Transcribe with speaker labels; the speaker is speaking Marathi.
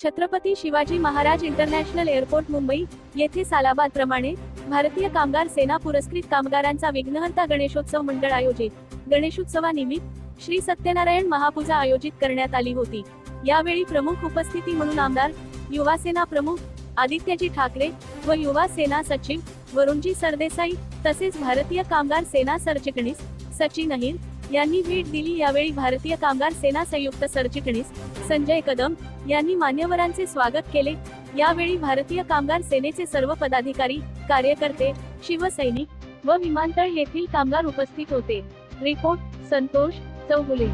Speaker 1: छत्रपती शिवाजी महाराज इंटरनॅशनल एअरपोर्ट मुंबई येथे सालाबाद प्रमाणे भारतीय कामगार सेना पुरस्कृत कामगारांचा विघ्नहर्ता गणेशोत्सव मंडळ आयोजित. गणेशोत्सवानिमित्त श्री सत्यनारायण महापूजा आयोजित करण्यात आली होती. यावेळी प्रमुख उपस्थिती म्हणून आमदार युवा सेना प्रमुख आदित्यजी ठाकरे व युवा सेना सचिव वरुणजी सरदेसाई तसेच भारतीय कामगार सेना सरचिटणीस सचिन अहिर यांनी भेट दिली. यावेळी भारतीय कामगार सेना संयुक्त सरचिटणीस संजय कदम यांनी मान्यवरांचे स्वागत केले. यावेळी भारतीय कामगार सेनेचे सर्व पदाधिकारी कार्यकर्ते शिवसैनिक व विमानतळ येथील कामगार उपस्थित होते. रिपोर्ट संतोष चौगुले.